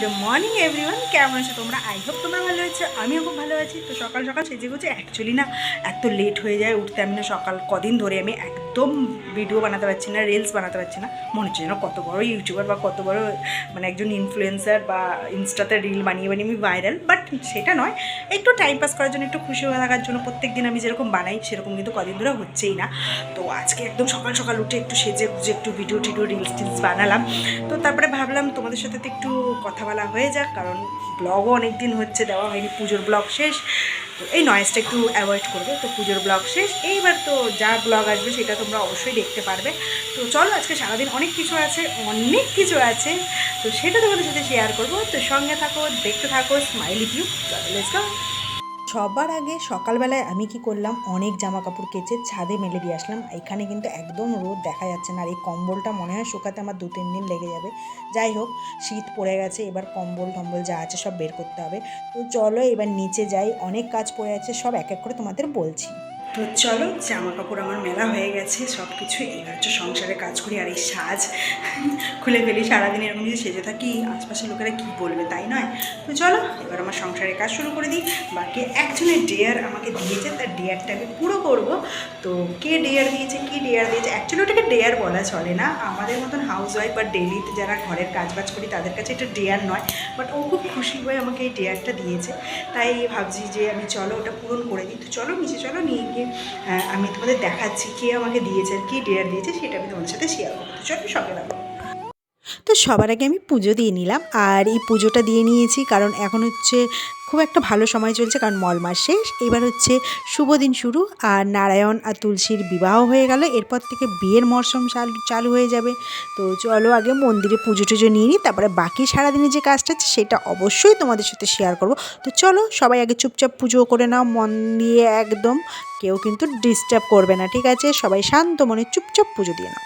Good morning everyone কেমন আছো তোমরা? আই হোপ তোমরা ভালো আছো, আমিও খুব ভালো আছি। তো সকাল সকাল সেজে গুছে অ্যাকচুয়ালি না, এত লেট হয়ে যায়, উঠতে আমি না সকাল কদিন ধরে আমি একদম ভিডিও বানাতে পারছি না রিলস বানাতে পারছি না। মনে হচ্ছে যেন কত বড় ইউটিউবার বা কত বড় মানে একজন ইনফ্লুয়েন্সার বা ইনস্টাতে রিল বানিয়ে বানিয়ে আমি ভাইরাল বাট সেটা নয়। একটু টাইম পাস করার জন্য, একটু খুশি হয়ে থাকার জন্য প্রত্যেক দিন আমি যেরকম বানাই, সেরকম কিন্তু কদিন ধরে হচ্ছেই না। তো আজকে একদম সকাল সকাল উঠে একটু সেজে গুজে, একটু ভিডিও টিডিও রিলস টিলস বানালাম। তো তারপরে ভাবলাম তোমাদের সাথে তো একটু কথা বলা হয়ে যাক, কারণ ব্লগও অনেক দিন হচ্ছে, দেওয়া হয়নি, পুজোর ব্লগ শেষ। তো এই নয়েজটা একটু অ্যাভয়েড করবে, তো পুজোর ব্লগ শেষ। এইবার তো যা ব্লগ আসবে সেটা তোমরা অবশ্যই দেখতে পারবে। তো চলো, আজকে সারাদিন অনেক কিছু আছে, অনেক কিছু আছে। তো সেটা তোমাদের সাথে শেয়ার করব। তো সঙ্গে থাকো, দেখতে থাকো স্মাইলি ভিউ চলো লেটস গো সবার আগে সকালবেলায় আমি কি করলাম? অনেক জামা কাপড় কেচে ছাদে মেলে দিয়ে আসলাম। এখানে কিন্তু একদম রোদ দেখা যাচ্ছে না। আর এই কম্বলটা মনে হয় শুকাতে আমার দু তিন দিন লেগে যাবে। যাই হোক, শীত পড়ে গেছে, এবার কম্বল টম্বল যা আছে সব বের করতে হবে। তো চলো এবার নিচে যাই। অনেক কাজ পড়ে আছে, সব এক এক করে তোমাদের বলছি। তো চলো জামা কাপড় আমার মেলা হয়ে গেছে সব কিছু এবার হচ্ছে সংসারে কাজ করি আর এই সাজ খুলে ফেলি, সারাদিন এরকম যদি সেজে থাকি, আশপাশের লোকেরা কী বলবে তাই নয়। তো চলো, এবার আমার সংসারের কাজ শুরু করে দিই। বাকি একজনের ডেয়ার আমাকে দিয়েছে, তার ডেয়ারটা আমি পুরো করব। তো কে ডেয়ার দিয়েছে, কি ডেয়ার দিয়েছে? অ্যাকচুয়ালি ওটাকে ডেয়ার বলা চলে না। আমাদের মতন হাউস ওয়াইফ বা ডেলিতে যারা ঘরের কাজ বাজ করি, তাদের কাছে এটা ডেয়ার নয়। বাট ও খুব খুশি হয়ে আমাকে এই ডেয়ারটা দিয়েছে। তাই ভাবছি যে আমি চলো ওটা পূরণ করে দিই। তো চলো নিচে চলো, নিয়ে গিয়ে আমি তোমাদের দেখাচ্ছি কে আমাকে দিয়েছে আর কি ডিনার দিয়েছে, সেটা আমি তোমাদের সাথে শেয়ার করব। চলো সঙ্গে রাখো তো সবার আগে আমি পুজো দিয়ে নিলাম, আর এই পুজোটা দিয়ে নিয়েছি কারণ এখন হচ্ছে খুব একটা ভালো সময় চলছে কারণ মল মাস শেষ। এবার হচ্ছে শুভ দিন শুরু আর নারায়ণ আর তুলসীর বিবাহ হয়ে গেল। এরপর থেকে বিয়ের মরশুম চালু হয়ে যাবে। তো চলো আগে মন্দিরে পুজো টুজো নিয়ে নিই, তারপরে বাকি সারাদিনে যে কাজটা আছে সেটা অবশ্যই তোমাদের সাথে শেয়ার করব। তো চলো সবাই আগে চুপচাপ পুজো করে নাও, মন দিয়ে একদম কেউ কিন্তু ডিস্টার্ব করবে না, ঠিক আছে? সবাই শান্ত মনে চুপচাপ পুজো দিয়ে নাও।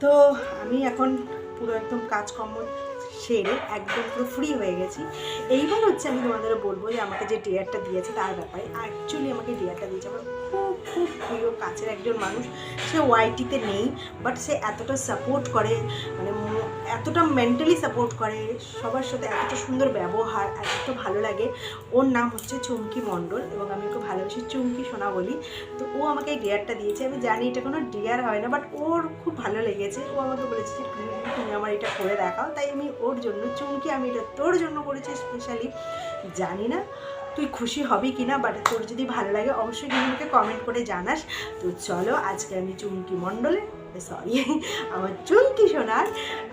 তো আমি এখন পুরো একদম কাজকর্ম সেরে একদম পুরো ফ্রি হয়ে গেছি। এইবার হচ্ছে আমি তোমাদের বলব যে আমাকে যে ডিয়ারটা দিয়েছে তার ব্যাপারে অ্যাকচুয়ালি আমাকে ডিয়ারটা দিয়েছে আমার খুব খুব প্রিয় কাছের একজন মানুষ। সে ওয়াইটিতে নেই বাট সে এতটা সাপোর্ট করে মানে এতটা মেন্টালি সাপোর্ট করে সবার সাথে এতটা সুন্দর ব্যবহার এতটা ভালো লাগে। ওর নাম হচ্ছে চুমকি মণ্ডল এবং আমি ওকে ভালোবেসে চুমকি সোনা বলি। তো ও আমাকে এই ডিয়ারটা দিয়েছে। আমি জানি এটা কোনো ডিয়ার হয় না বাট ওর খুব ভালো লেগেছে। ও আমাকে বলেছে যে "প্লিজ, তুমি আমার এটা করে দেখাও। তাই আমি ওর জন্য চুমকি আমি এটা তোর জন্য করেছি স্পেশালি জানি না। তুই খুশি হবি কি না বাট তোর যদি ভালো লাগে, অবশ্যই কিন্তু আমাকে কমেন্ট করে জানাস। তো চলো, আজকে আমি চুমকি মণ্ডলে সরি আমার চুমকি সোনার,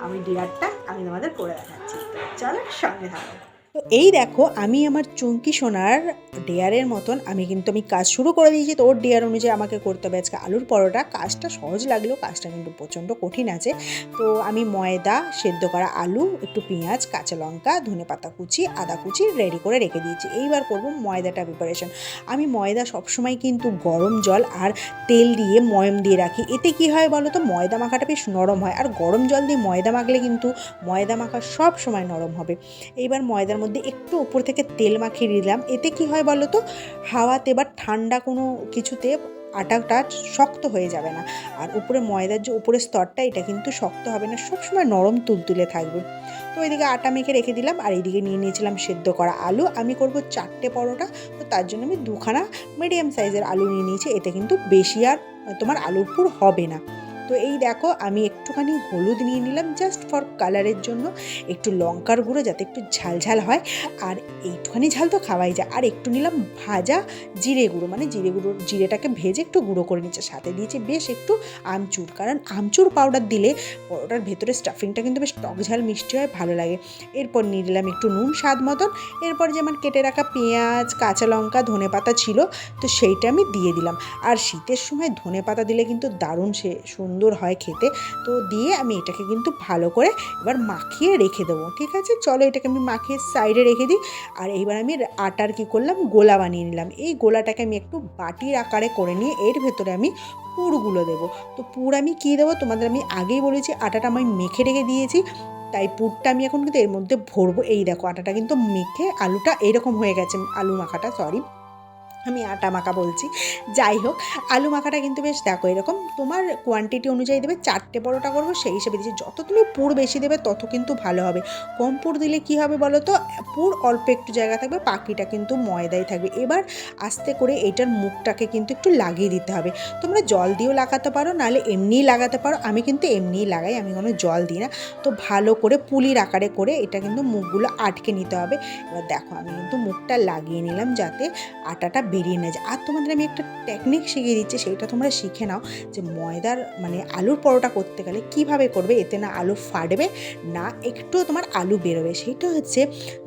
আমি ডিয়ারটা আমি তোমাদের করে দেখাচ্ছি। চলো, সঙ্গে থাকো। তো এই দেখো, আমি আমার চুমকি সোনার ডেয়ারের মতন আমি কিন্তু আমি কাজ শুরু করে দিয়েছি। তো ওর ডেয়ার অনুযায়ী আমাকে করতে হবে আজকে আলুর পরোটা। কাজটা সহজ লাগলেও কাজটা কিন্তু প্রচণ্ড কঠিন আছে। তো আমি ময়দা, সেদ্ধ করা আলু, একটু পেঁয়াজ, কাঁচা লঙ্কা, ধনে পাতা কুচি, আদা কুচি রেডি করে রেখে দিয়েছি। এইবার করব ময়দাটা প্রিপারেশন আমি ময়দা সবসময় কিন্তু গরম জল আর তেল দিয়ে ময়ম দিয়ে রাখি। এতে কি হয় বলো তো? ময়দা মাখাটা বেশ নরম হয়। আর গরম জল দিয়ে ময়দা মাখলে কিন্তু ময়দা মাখা সব সময় নরম হবে। এইবার ময়দার মধ্যে একটু উপর থেকে তেল মাখিয়ে দিলাম এতে কি হয় বলো তো? হাওয়াতে বা ঠান্ডা কোনো কিছুতে আটাটা শক্ত হয়ে যাবে না। আর উপরে ময়দার যে উপরের স্তরটা, এটা কিন্তু শক্ত হবে না। সবসময় নরম তুলতুলে থাকবে। তো এদিকে আটা মেখে রেখে দিলাম। আর এইদিকে নিয়ে নিয়েছিলাম সেদ্ধ করা আলু। আমি করব চারটে পরোটা। তো তার জন্য আমি দুখানা মিডিয়াম সাইজের আলু নিয়ে নিয়েছি। এতে কিন্তু বেশি আর তোমার আলুর পুর হবে না। তো এই দেখো, আমি একটুখানি হলুদ নিয়ে নিলাম জাস্ট ফর কালারের জন্য। একটু লঙ্কার গুঁড়ো যাতে একটু ঝাল ঝাল হয়। আর এইটুখানি ঝাল তো খাওয়াই যায়। আর একটু নিলাম ভাজা জিরে গুঁড়ো। মানে জিরে গুঁড়ো, জিরেটাকে ভেজে একটু গুঁড়ো করে নিচ্ছে। সাথে দিয়েছি বেশ একটু আমচুর। কারণ আমচুর পাউডার দিলে পরোটার ভেতরে স্টাফিংটা কিন্তু বেশ টক ঝাল, মিষ্টি হয়, ভালো লাগে। এরপর নিয়ে নিলাম একটু নুন, স্বাদ মতন। এরপর যেমন কেটে রাখা পেঁয়াজ, কাঁচা লঙ্কা, ধনে পাতা ছিল, তো সেইটা আমি দিয়ে দিলাম। আর শীতের সময় ধনে পাতা দিলে কিন্তু দারুণ সে সুন্দর হয় খেতে, তো দিয়ে আমি এটাকে কিন্তু ভালো করে এবার মাখিয়ে রেখে দেবো, ঠিক আছে? চলো এটাকে আমি মাখিয়ে সাইডে রেখে দিই। আর এইবার আমি আটার কী করলাম? গোলা বানিয়ে নিলাম। এই গোলাটাকে আমি একটু বাটির আকারে করে নিয়ে এর ভেতরে আমি পুরগুলো দেবো। তো পুর আমি কী দেবো? তোমাদের আমি আগেই বলেছি, আটাটা আমি মেখে রেখে দিয়েছি। তাই পুরটা আমি এখন কিন্তু এর মধ্যে ভরবো। এই দেখো, আটাটা কিন্তু মেখে আলুটা এরকম হয়ে গেছে, আলু মাখাটা সরি আমি আটা মাখা বলছি। যাই হোক, আলু মাখাটা কিন্তু বেশ দেখো এরকম তোমার কোয়ান্টিটি অনুযায়ী দেবে, চারটে পরোটা করব, সেই হিসেবে দিচ্ছি যত তুমি পুর বেশি দেবে, তত কিন্তু ভালো হবে। কম পুর দিলে কি হবে বলো তো? পুর অল্প একটু জায়গা থাকবে পাখিটা কিন্তু ময়দাই থাকবে। এবার আস্তে করে এটার মুখটাকে কিন্তু একটু লাগিয়ে দিতে হবে। তোমরা জল দিয়েও লাগাতে পারো, নাহলে এমনিই লাগাতে পারো। আমি কিন্তু এমনিই লাগাই, আমি কোনো জল দিই না। তো ভালো করে পুলির আকারে করে এটা কিন্তু মুখগুলো আটকে নিতে হবে। এবার দেখো, আমি কিন্তু মুখটা লাগিয়ে নিলাম যাতে আটাটা বেরিয়ে না যায়। আর তোমাদের আমি একটা টেকনিক শিখিয়ে দিচ্ছি সেইটা তোমরা শিখে নাও যে ময়দার মানে আলুর পরোটা করতে গেলে কীভাবে করবে? এতে না আলু ফাটবে, না একটু তোমার আলু বেরোবে। সেইটা হচ্ছে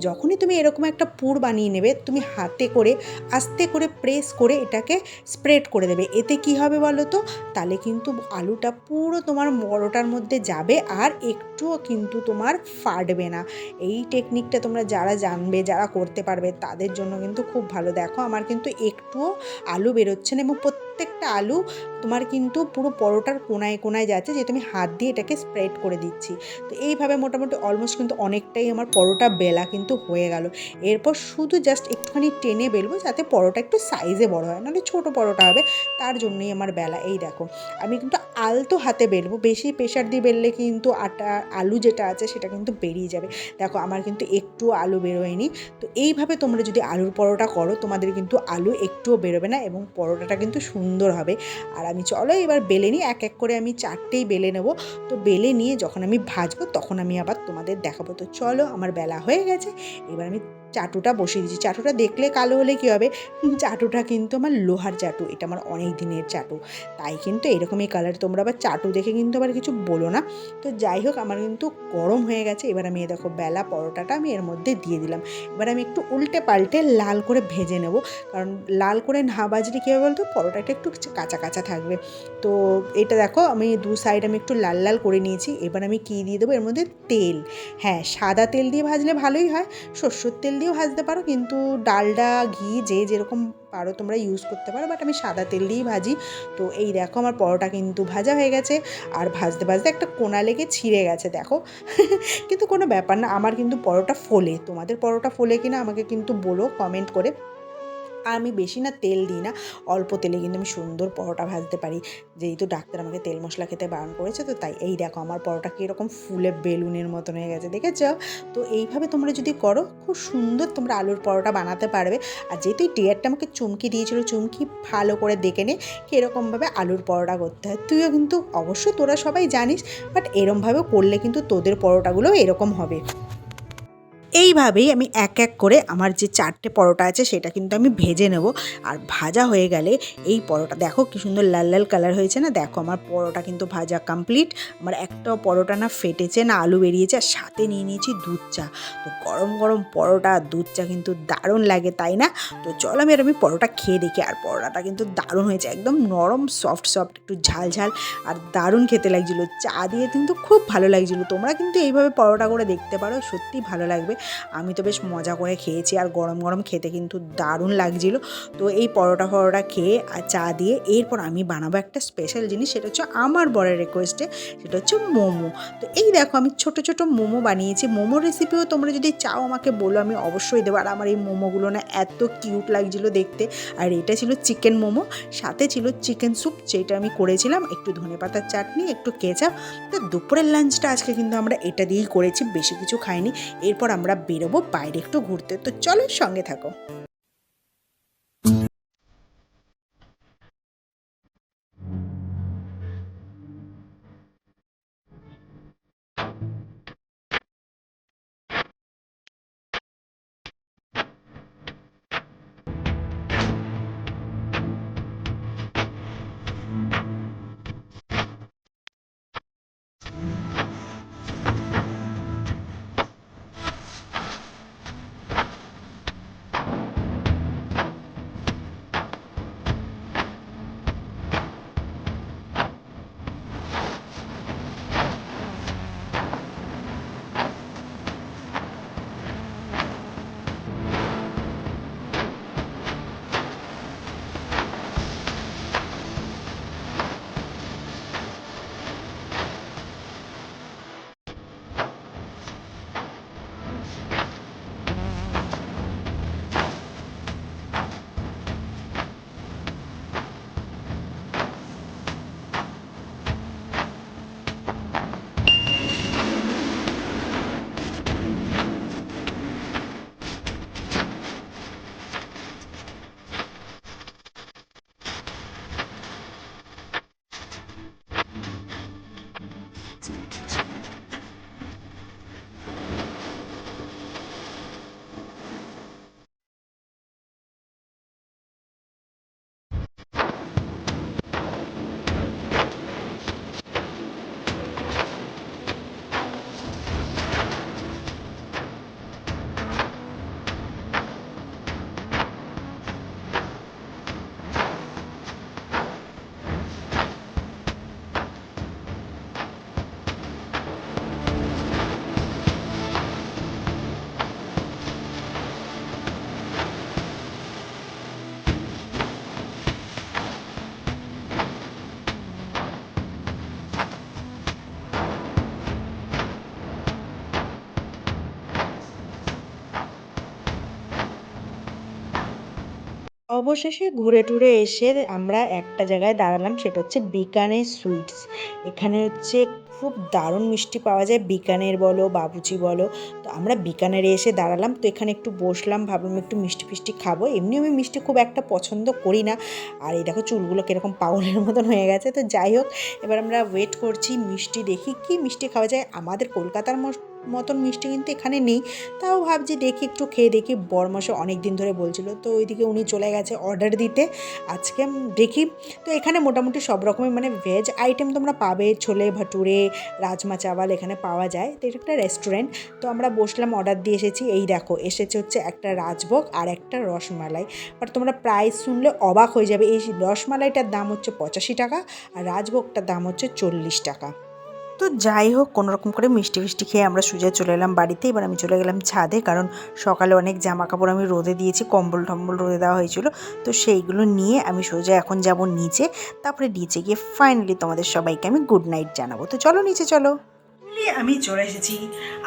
যখনই তুমি এরকম একটা পুর বানিয়ে নেবে, তুমি হাতে করে, আস্তে করে প্রেস করে এটাকে স্প্রেড করে দেবে। এতে কি হবে বলো তো? তাহলে কিন্তু আলুটা পুরো তোমার পরোটার মধ্যে যাবে আর একটুও কিন্তু তোমার ফাটবে না। এই টেকনিকটা তোমরা যারা জানবে, যারা করতে পারবে, তাদের জন্য কিন্তু খুব ভালো। দেখো, আমার কিন্তু একটুও আলু বেরোচ্ছে না এবং প্রত্যেকটা আলু তোমার কিন্তু পুরো পরোটার কোনায় কোনায় যাচ্ছে যে তুমি হাত দিয়ে এটাকে স্প্রেড করে দিচ্ছি। তো এইভাবে মোটামুটি অলমোস্ট কিন্তু অনেকটাই আমার পরোটা বেলা কিন্তু হয়ে গেল। এরপর শুধু জাস্ট একটুখানি টেনে বেলবো যাতে পরোটা একটু সাইজে বড় হয়, নাহলে ছোটো পরোটা হবে, তার জন্যই আমার বেলা। এই দেখো, আমি কিন্তু আলতো হাতে বেলবো, বেশি প্রেশার দিয়ে বেললে কিন্তু আটা, আলু যেটা আছে সেটা কিন্তু বেরিয়ে যাবে। দেখো, আমার কিন্তু একটু আলু বেরোয়নি। তো এইভাবে তোমরা যদি আলুর পরোটা করো, তোমাদের কিন্তু আলু একটুও বেরোবে না এবং পরোটাটা কিন্তু সুন্দর হবে। আর আমি চলো এবার বেলে নিই, এক এক করে আমি চারটেই বেলে নেব। তো বেলে নিয়ে যখন আমি ভাজবো তখন আমি আবার তোমাদের দেখাবো। তো চলো, আমার বেলা হয়ে গেছে। এবার আমি চাটুটা বসিয়ে দিচ্ছি চাটুটা দেখলে কালো হলে কী হবে? চাটুটা কিন্তু আমার লোহার চাটু। এটা আমার অনেক দিনের চাটু। তাই কিন্তু এরকমই কালার তোমরা আবার চাটু দেখে কিন্তু আবার কিছু বলো না। তো যাই হোক, আমার কিন্তু গরম হয়ে গেছে। এবার আমি দেখো, বেলা পরোটাটা আমি এর মধ্যে দিয়ে দিলাম। এবার আমি একটু উল্টে পাল্টে লাল করে ভেজে নেব। কারণ লাল করে না বাজলে কী হবে বলতো? পরোটাটা একটু কাঁচা কাঁচা থাকবে। তো এটা দেখো, আমি দু সাইড আমি একটু লাল লাল করে নিয়েছি। এবার আমি কী দিয়ে দেবো? এর মধ্যে তেল। হ্যাঁ সাদা তেল দিয়ে ভাজলে ভালোই হয়। সর্ষের তেল দিয়েও ভাজতে পারো, কিন্তু ডালডা, ঘি যে যেরকম পারো তোমরা ইউজ করতে পারো বাট আমি সাদা তেল দিয়েই ভাজি। তো এই দেখো আমার পরোটা কিন্তু ভাজা হয়ে গেছে, আর ভাজতে ভাজতে একটা কোনা লেগে ছিঁড়ে গেছে, দেখো। কিন্তু কোনো ব্যাপার না, আমার কিন্তু পরোটা ফোলে। তোমাদের পরোটা ফোলে কিনা আমাকে কিন্তু বলো কমেন্ট করে। আমি বেশি না তেল দিই না, অল্প তেলে কিন্তু আমি সুন্দর পরোটা ভাজতে পারি। যেহেতু ডাক্তার আমাকে তেল মশলা খেতে বারণ করেছে, তো তাই এই দেখো আমার পরোটা কীরকম ফুলে বেলুনের মতন হয়ে গেছে, দেখেছ? তো এইভাবে তোমরা যদি করো, খুব সুন্দর তোমরা আলুর পরোটা বানাতে পারবে। আর যেহেতু এই টিয়ারটা আমাকে চুমকি দিয়েছিল, চুমকি ভালো করে দেখে নে কীরকমভাবে আলুর পরোটা করতে হয়। তুইও কিন্তু অবশ্য তোরা সবাই জানিস বাট এরমভাবে করলে কিন্তু তোদের পরোটাগুলোও এরকম হবে। এইভাবেই আমি এক এক করে আমার যে চারটে পরোটা আছে, সেটা কিন্তু আমি ভেজে নেব। আর ভাজা হয়ে গেলে এই পরোটা, দেখো কি সুন্দর লাল লাল কালার হয়েছে না? দেখো আমার পরোটা কিন্তু ভাজা কমপ্লিট আমার একটাও পরোটা না ফেটেছে না, আলু বেরিয়েছে। আর সাথে নিয়ে নিয়েছি দুধ চা। তো গরম গরম পরোটা দুধ চা কিন্তু দারুণ লাগে, তাই না? তো চলো আমি আর আমি পরোটা খেয়ে দেখি। আর পরোটাটা কিন্তু দারুণ হয়েছে, একদম নরম সফট সফট একটু ঝাল ঝাল। আর দারুণ খেতে লাগছিল। চা দিয়ে কিন্তু খুব ভালো লাগছিল। তোমরা কিন্তু এইভাবে পরোটা করে দেখতে পারো সত্যি ভালো লাগবে। আমি তো বেশ মজা করে খেয়েছি আর গরম গরম খেতে কিন্তু দারুণ লাগছিল। তো এই পরোটা ফরোটা খেয়ে আর চা দিয়ে এরপর আমি বানাবো একটা স্পেশাল জিনিস, সেটা হচ্ছে আমার বরের রিকোয়েস্টে সেটা হচ্ছে মোমো। তো এই দেখো আমি ছোট ছোট মোমো বানিয়েছি। মোমো রেসিপিও তোমরা যদি চাও আমাকে বলো, আমি অবশ্যই দেবো। আর আমার এই মোমোগুলো না এত কিউট লাগছিল দেখতে। আর এটা ছিল চিকেন মোমো, সাথে ছিল চিকেন স্যুপ যেটা আমি করেছিলাম। একটু ধনে পাতার চাটনি, একটু কেচাপ তো দুপুরের লাঞ্চটা আজকে কিন্তু আমরা এটা দিয়েই করেছি, বেশি কিছু খাইনি। এরপর আমরা বেরোবো বাইরে একটু ঘুরতে। তো চলো সঙ্গে থাকো। অবশেষে ঘুরে টুরে এসে আমরা একটা জায়গায় দাঁড়ালাম, সেটা হচ্ছে বিকানের সুইটস। এখানে হচ্ছে খুব দারুণ মিষ্টি পাওয়া যায়, বিকানের বলো বাবুচি বলো। তো আমরা বিকানেরে এসে দাঁড়ালাম, তো এখানে একটু বসলাম, ভাবলাম একটু মিষ্টি ফিষ্টি খাব। এমনি আমি মিষ্টি খুব একটা পছন্দ করি না। আর এই দেখো চুলগুলো কীরকম পাগলের মতন হয়ে গেছে। তো যাই হোক, এবার আমরা ওয়েট করছি, মিষ্টি দেখি, কি মিষ্টি খাওয়া যায়? আমাদের কলকাতার মতন মিষ্টি কিন্তু এখানে নেই। তাও ভাবছি দেখি একটু খেয়ে দেখি। বরমাসে অনেক দিন ধরে বলছিল, তো ওইদিকে উনি চলে গেছে অর্ডার দিতে। আজকে দেখি। তো এখানে মোটামুটি সব রকমের মানে ভেজ আইটেম তোমরা পাবে। ছোলে, ভাটুরে, রাজমা চাওয়াল এখানে পাওয়া যায়। তো এটা একটা রেস্টুরেন্ট তো আমরা বসলাম অর্ডার দিয়ে এসেছি। এই দেখো, এসেছে হচ্ছে একটা রাজভোগ আর একটা রসমালাই। বাট তোমরা প্রাইস শুনলে অবাক হয়ে যাবে। এই রসমালাইটার দাম হচ্ছে পঁচাশি টাকা আর রাজভোগটার দাম হচ্ছে চল্লিশ টাকা। তো যাই হোক কোনো রকম করে মিষ্টি ফিষ্টি খেয়ে আমরা সোজা চলে এলাম বাড়িতে। এবার আমি চলে গেলাম ছাদে, কারণ সকালে অনেক জামা কাপড় আমি রোদে দিয়েছি, কম্বল টম্বল রোদে দেওয়া হয়েছিল। তো সেইগুলো নিয়ে আমি সোজা এখন যাব নিচে, তারপরে নিচে গিয়ে ফাইনালি তোমাদের সবাইকে আমি গুড নাইট জানাব। তো চলো নিচে চলো। আমি চলে এসেছি।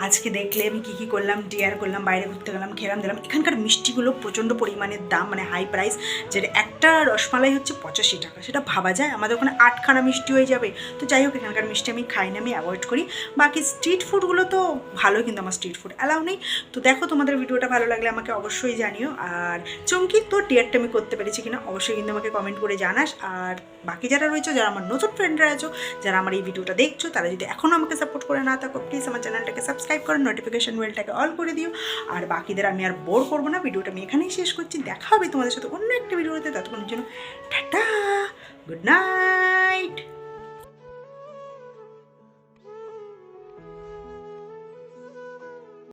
আজকে দেখলে আমি কী কী করলাম ডিয়ার করলাম, বাইরে ঘুরতে গেলাম, খেলাম, দিলাম। এখানকার মিষ্টিগুলো প্রচণ্ড পরিমাণের দাম মানে হাই প্রাইস যেটা একটা রসমালাই হচ্ছে পঁচাশি টাকা। সেটা ভাবা যায়, আমাদের ওখানে আটখানা মিষ্টি হয়ে যাবে। তো যাই হোক, এখানকার মিষ্টি আমি খাই না, আমি অ্যাভয়েড করি। বাকি স্ট্রিট ফুডগুলো তো ভালো, কিন্তু আমার স্ট্রিট ফুড অ্যালাউ নেই। তো দেখো তোমাদের ভিডিওটা ভালো লাগলে আমাকে অবশ্যই জানিও। আর চমকি, তো ডিয়ারটা আমি করতে পেরেছি কিনা, অবশ্যই কিন্তু আমাকে কমেন্ট করে জানাস। আর বাকি যারা রয়েছে, যারা আমার নতুন ফ্রেন্ডরা আছো, যারা আমার এই ভিডিওটা দেখছ, তারা যদি এখনও আমাকে সাপোর্ট করে না থাকো প্লিজ আমার চ্যানেলটাকে সাবস্ক্রাইব করো নোটিফিকেশান বেলটাকে অল করে দিও। আর বাকিদের আমি আর বোর করব না, ভিডিওটা আমি এখানেই শেষ করছি। দেখা হবে তোমাদের সাথে অন্য একটা ভিডিওতে, ততক্ষণের জন্য টাটা গুড নাইট